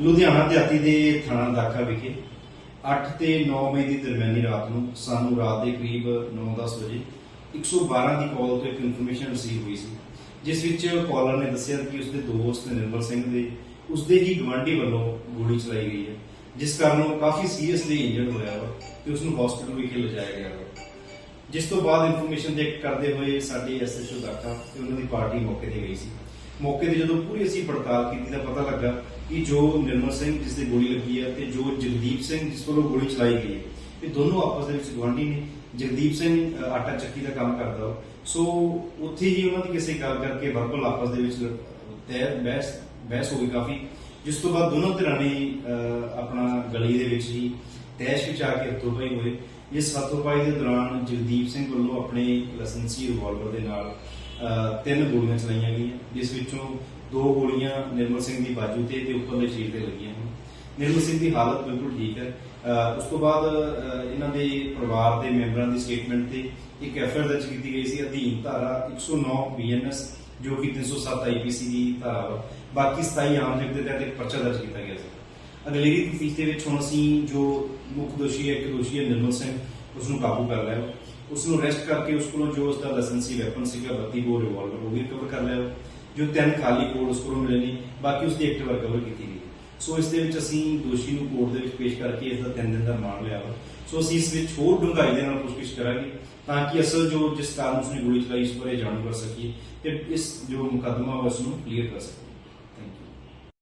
ਲੁਧਿਆਣਾ ਦਿਹਾਤੀ ਦੇ ਥਾਣਾ ਦਾਖਾ ਵਿਖੇ 8 ਤੇ 9 ਮਈ ਦੀ ਦਰਮਿਆਨੀ ਰਾਤ ਨੂੰ, ਸਾਨੂੰ ਰਾਤ ਦੇ ਕਰੀਬ 9-10 ਵਜੇ 112 ਦੀ ਕਾਲ ਤੋਂ ਇੱਕ ਇਨਫੋਰਮੇਸ਼ਨ ਰਿਸੀਵ ਹੋਈ ਸੀ, ਜਿਸ ਵਿੱਚ ਕਾਲਰ ਨੇ ਦੱਸਿਆ ਕਿ ਉਸਦੇ ਦੋਸਤ ਨਿਰਮਲ ਸਿੰਘ ਦੇ ਉਸਦੇ ਹੀ ਗਵਾਂਢੀ ਵੱਲੋਂ ਗੋਲੀ ਚਲਾਈ ਗਈ ਹੈ, ਜਿਸ ਕਾਰਨ ਉਹ ਕਾਫੀ ਸੀਰੀਅਸਲੀ ਇੰਜਰਡ ਹੋਇਆ ਵਾ ਤੇ ਉਸ ਨੂੰ ਹਸਪੀਟਲ ਵਿਖੇ ਲਿਜਾਇਆ ਗਿਆ ਵਾ। ਜਿਸ ਤੋਂ ਬਾਅਦ ਇਨਫੋਰਮੇਸ਼ਨ ਦੇ ਕਰਦੇ ਹੋਏ ਸਾਡੇ ਐਸਐਚਓ ਦਾਖਾ ਤੇ ਉਹਨਾਂ ਦੀ ਪਾਰਟੀ ਮੌਕੇ ਤੇ ਗਈ ਸੀ। ਮੌਕੇ ਤੇ ਜਦੋਂ ਪੂਰੀ ਅਸੀਂ ਪੜਤਾਲ ਕੀਤੀ ਤਾਂ ਪਤਾ ਲੱਗਾ ਕਿ ਜੋ ਨਿਰਮਲ ਸਿੰਘ ਜਿਸ ਦੇ ਗੋਲੀ ਲੱਗੀ ਹੈ ਤੇ ਜੋ ਜਗਦੀਪ ਸਿੰਘ ਜਿਸ ਵੱਲੋਂ ਗੋਲੀ ਚਲਾਈ ਗਈ ਹੈ ਇਹ ਦੋਨੋਂ ਆਪਸ ਦੇ ਵਿੱਚ ਗਵਾਂਢੀ ਨੇ। ਜਗਦੀਪ ਸਿੰਘ ਆਟਾ ਚੱਕੀ ਦਾ ਕੰਮ ਕਰਦਾ ਸੋ ਉੱਥੇ ਹੀ ਉਹਨਾਂ ਦੀ ਕਿਸੇ ਗੱਲ ਕਰਕੇ ਵਰਬਲ ਆਪਸ ਦੇ ਵਿੱਚ ਤੈ ਬਹਿਸ ਬਹਿਸ ਹੋ ਗਈ ਕਾਫੀ ਜਿਸ ਤੋਂ ਬਾਅਦ ਦੋਨੋਂ ਧਿਰਾਂ ਨੇ ਅ, ਆਪਣਾ ਗਲੀ ਦੇ ਵਿੱਚ ਹੀ ਤੈਸ਼ ਵਿੱਚ ਆ ਕੇ ਹੱਥੋਂ ਹੋਏ। ਇਸ ਹੱਥੋਂ ਦੇ ਦੌਰਾਨ ਜਗਦੀਪ ਸਿੰਘ ਵੱਲੋਂ ਆਪਣੇ ਲਾਇਸੈਂਸੀ ਰਿਵਾਲਵਰ ਦੇ ਨਾਲ ਅ, ਤਿੰਨ ਗੋਲੀਆਂ ਚਲਾਈਆਂ ਗਈਆਂ ਜਿਸ ਵਿੱਚੋਂ ਦੋ ਗੋਲੀਆਂ ਨਿਰਮਲ ਸਿੰਘ ਦੀ ਬਾਜੂ ਤੇ ਤੇ ਉੱਪਰਲੇ ਸ਼ਰੀਰ ਤੇ ਲੱਗੀਆਂ ਹਨ ਨਿਰਮਲ ਸਿੰਘ ਦੀ ਹਾਲਤ ਬਿਲਕੁਲ ਠੀਕ ਹੈ। ਉਸ ਤੋਂ ਬਾਅਦ ਇਹਨਾਂ ਦੇ ਪਰਿਵਾਰ ਦੇ ਮੈਂਬਰਾਂ ਦੀ ਸਟੇਟਮੈਂਟ ਤੇ ਇੱਕ ਐਫਆਈਆਰ ਦਰਜ ਕੀਤੀ ਗਈ ਸੀ, ਅਧੀਨ ਧਾਰਾ 109 ਬੀਐਨਐਸ ਜੋ ਕਿ 307 ਆਈਪੀਸੀ ਦੀ ਧਾਰਾ ਵਾ। ਬਾਕੀ 27 ਆਮ ਜਗ ਦੇ ਤਹਿਤ ਇੱਕ ਪਰਚਾ ਦਰਜ ਕੀਤਾ ਗਿਆ ਸੀ। ਅਗਲੇਰੀ ਤਫਤੀਸ਼ ਦੇ ਵਿੱਚ ਹੁਣ ਅਸੀਂ ਜੋ ਮੁੱਖ ਦੋਸ਼ੀ ਹੈ, ਇੱਕ ਦੋਸ਼ੀ ਹੈ ਨਿਰਮਲ ਸਿੰਘ ਉਸ ਨੂੰ ਕਾਬੂ ਕਰ ਲਿਆ। ਉਸ ਨੂੰ ਅਰੈਸਟ ਕਰਕੇ ਉਸ ਕੋਲੋਂ ਜੋ ਉਸ ਦਾ ਲਾਇਸੈਂਸੀ ਵੈਪਨ ਸੀਗਾ 32 ਬੋਰ ਰਿਵਾਲਵਰ ਉਹ ਵੀ ਰਿਕਵਰ ਕਰ ਲਿਆ। ਜੋ ਤਿੰਨ ਖਾਲੀ ਕੋਡ ਉਸ ਕੋਲੋਂ ਮਿਲੇ ਨੇ ਬਾਕੀ ਉਸ ਦੀ ਐਕਟਿਵ ਰਿਕਵਰ ਕੀਤੀ ਗਈ। ਸੋ ਇਸ ਦੇ ਵਿੱਚ ਅਸੀਂ ਦੋਸ਼ੀ ਨੂੰ ਕੋਰਟ ਦੇ ਵਿੱਚ ਪੇਸ਼ ਕਰਕੇ ਇਸ ਦਾ 3 ਦਿਨ ਦਾ ਰਿਮਾਂਡ ਲਿਆ ਵਾ। ਸੋ ਅਸੀਂ ਇਸ ਵਿੱਚ ਹੋਰ ਡੂੰਘਾਈ ਦੇ ਨਾਲ ਪੁੱਛਗਿੱਛ ਕਰਾਂਗੇ, ਤਾਂ ਕਿ ਅਸਲ ਜੋ ਜਿਸ ਕਾਰਨ ਉਸਨੇ ਗੋਲੀ ਚਲਾਈ, ਇਸ ਬਾਰੇ ਜਾਣੂ ਕਰ ਸਕੀਏ ਤੇ ਇਸ ਜੋ ਮੁਕੱਦਮਾ ਉਸ ਨੂੰ ਕਲੀਅਰ ਕਰ ਸਕੀਏ।